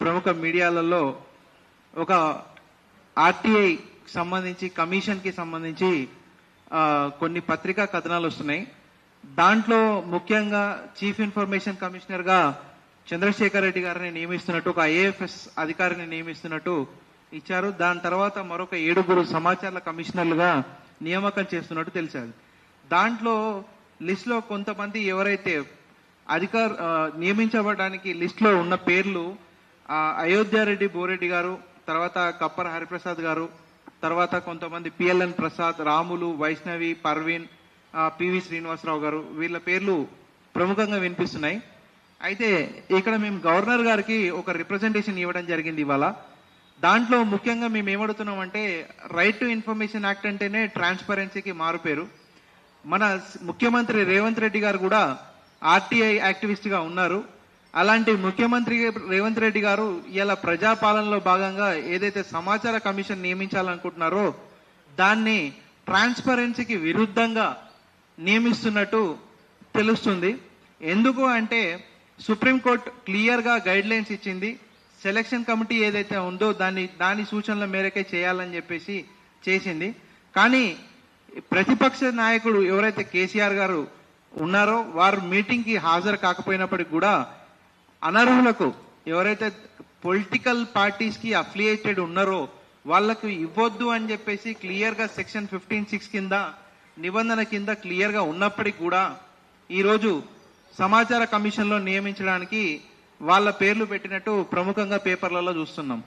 ప్రముఖ మీడియాలలో ఒక ఆర్టీఐ సంబంధించి కమిషన్కి సంబంధించి కొన్ని పత్రికా కథనాలు వస్తున్నాయి. దాంట్లో ముఖ్యంగా చీఫ్ ఇన్ఫర్మేషన్ కమిషనర్గా చంద్రశేఖర్ రెడ్డి గారిని నియమిస్తున్నట్టు ఒక ఐఏఎఫ్ఎస్ అధికారిని నియమిస్తున్నట్టు ఇచ్చారు. దాని తర్వాత మరొక ఏడుగురు సమాచార కమిషనర్లుగా నియామకం చేస్తున్నట్టు తెలిసారు. దాంట్లో లిస్ట్లో కొంతమంది ఎవరైతే అధికార నియమించబడడానికి లిస్ట్లో ఉన్న పేర్లు అయోధ్యారెడ్డి బోరెడ్డి గారు తర్వాత కప్పర్ హరిప్రసాద్ గారు తర్వాత కొంతమంది పిఎల్ఎన్ ప్రసాద్ రాములు వైష్ణవి పర్వీన్ పివి శ్రీనివాసరావు గారు వీళ్ళ పేర్లు ప్రముఖంగా వినిపిస్తున్నాయి. అయితే ఇక్కడ మేము గవర్నర్ గారికి ఒక రిప్రజెంటేషన్ ఇవ్వడం జరిగింది ఇవాళ. దాంట్లో ముఖ్యంగా మేము ఏమడుతున్నాం అంటే రైట్ టు ఇన్ఫర్మేషన్ యాక్ట్ అంటేనే ట్రాన్స్పరెన్సీకి మారుపేరు. మన ముఖ్యమంత్రి రేవంత్ రెడ్డి గారు కూడా ఆర్టీఐ యాక్టివిస్ట్గా ఉన్నారు. అలాంటి ముఖ్యమంత్రి రేవంత్ రెడ్డి గారు ఇలా ప్రజాపాలనలో భాగంగా ఏదైతే సమాచార కమిషన్ నియమించాలనుకుంటున్నారో దాన్ని ట్రాన్స్పరెన్సీకి విరుద్ధంగా నియమిస్తున్నట్టు తెలుస్తుంది. ఎందుకు అంటే సుప్రీంకోర్టు క్లియర్గా గైడ్ లైన్స్ ఇచ్చింది సెలక్షన్ కమిటీ ఏదైతే ఉందో దాన్ని దాని సూచనల మేరకే చేయాలని చెప్పేసి చేసింది. కానీ ప్రతిపక్ష నాయకుడు ఎవరైతే కేసీఆర్ గారు ఉన్నారో వారు మీటింగ్కి హాజరు కాకపోయినప్పటికి కూడా అనర్హులకు ఎవరైతే పొలిటికల్ పార్టీస్కి అఫిలియేటెడ్ ఉన్నారో వాళ్ళకు ఇవ్వద్దు అని చెప్పేసి క్లియర్గా సెక్షన్ ఫిఫ్టీన్ సిక్స్ కింద నిబంధన కింద క్లియర్గా ఉన్నప్పటికీ కూడా ఈరోజు సమాచార కమిషన్లో నియమించడానికి వాళ్ళ పేర్లు పెట్టినట్టు ప్రముఖంగా పేపర్లలో చూస్తున్నాం.